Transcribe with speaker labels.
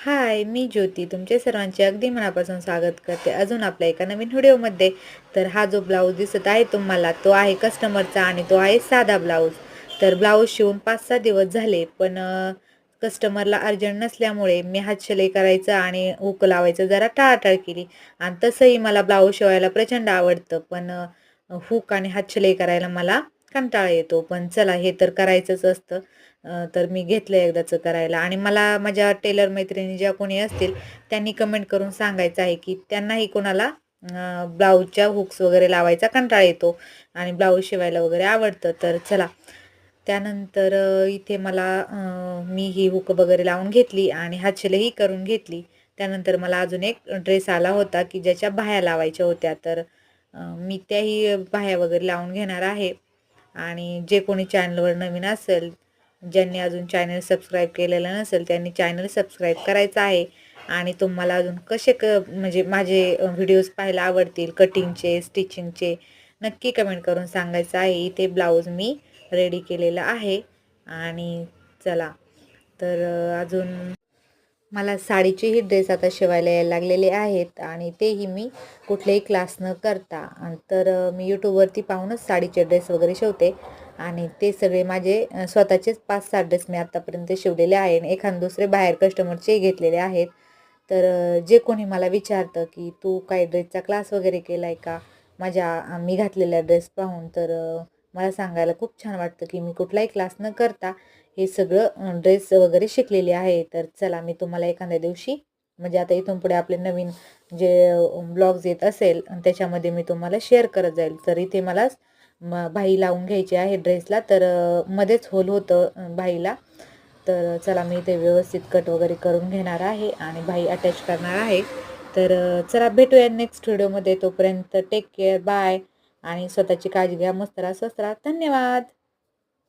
Speaker 1: हाय मी ज्योती. तुमचे सर्वांचे अगदी मनापासून स्वागत करते. अजून आपल्या एका नवीन व्हिडिओमध्ये. तर हा जो ब्लाऊज दिसत आहे तुम्हाला तो आहे कस्टमरचा आणि तो आहे साधा ब्लाऊज. तर ब्लाऊज शिवून पाच सहा दिवस झाले पण कस्टमरला अर्जंट नसल्यामुळे मी हातशिलाई करायचं आणि हुक लावायचं जरा टाळाटाळ केली. आणि तसंही मला ब्लाऊज शिवायला प्रचंड आवडतं पण हुक आणि हातशिलाई करायला मला कंटाळा येतो. पण चला हे तर करायचंच असतं. तर मी घेतलं एकदाचं करायला. आणि मला माझ्या टेलर मैत्रिणी ज्या कोणी असतील त्यांनी कमेंट करून सांगायचं आहे की त्यांनाही कोणाला ब्लाऊजच्या हुक्स वगैरे लावायचा कंटाळा येतो आणि ब्लाऊज शिवायला वगैरे आवडतं. तर चला. त्यानंतर इथे मला मी ही हुक वगैरे लावून घेतली आणि हातशिलाईही करून घेतली. त्यानंतर मला अजून एक ड्रेस आला होता की ज्याच्या बाह्या लावायच्या होत्या. तर मी त्याही बाह्या वगैरे लावून घेणार आहे. आणि जे कोणी चॅनलवर नवीन असेल ज्यांनी अजून चॅनल सबस्क्राईब केलेलं नसेल त्यांनी चॅनल सबस्क्राईब करायचं आहे. आणि तुम्हाला अजून कसे क म्हणजे माझे व्हिडिओज पाहायला आवडतील कटिंगचे स्टिचिंगचे नक्की कमेंट करून सांगायचं आहे. इथे ब्लाऊज मी रेडी केलेला आहे. आणि चला तर अजून मला साडीचेही ड्रेस आता शिवायला यायला लागलेले आहेत. आणि तेही मी कुठलेही क्लास न करता. तर मी यूट्यूबवरती पाहूनच साडीचे ड्रेस वगैरे शिवते. आणि ते सगळे माझे स्वतःचेच पाच सहा ड्रेस मी आत्तापर्यंत शिवलेले आहे आणि एखाद दुसरे बाहेर कस्टमरचे घेतलेले आहेत. तर जे कोणी मला विचारतं की तू काय ड्रेसचा क्लास वगैरे केला आहे का? माझ्या मी घातलेला ड्रेस पाहून तर मला सांगायला खूप छान वाटतं की मी कुठलाही क्लास न करता हे सगळं ड्रेस वगैरे शिकलेली आहे. तर चला मी तुम्हाला एखाद्या दिवशी म्हणजे आता इथून पुढे आपले नवीन जे ब्लॉग्स येत असेल त्याच्यामध्ये मी तुम्हाला शेअर करत जाईल. तर इथे मला म बाही लावून घ्यायची आहे ड्रेसला तर मध्येच होल होतं अ, बाहीला तर चला मी ते व्यवस्थित कट वगैरे करून घेणार आहे आणि बाही अटॅच करणार आहे. तर चला भेटूया नेक्स्ट व्हिडिओमध्ये तोपर्यंत टेक केअर बाय आणि स्वतःची काळजी घ्या मस्त राहा स्वस्त राहा. धन्यवाद!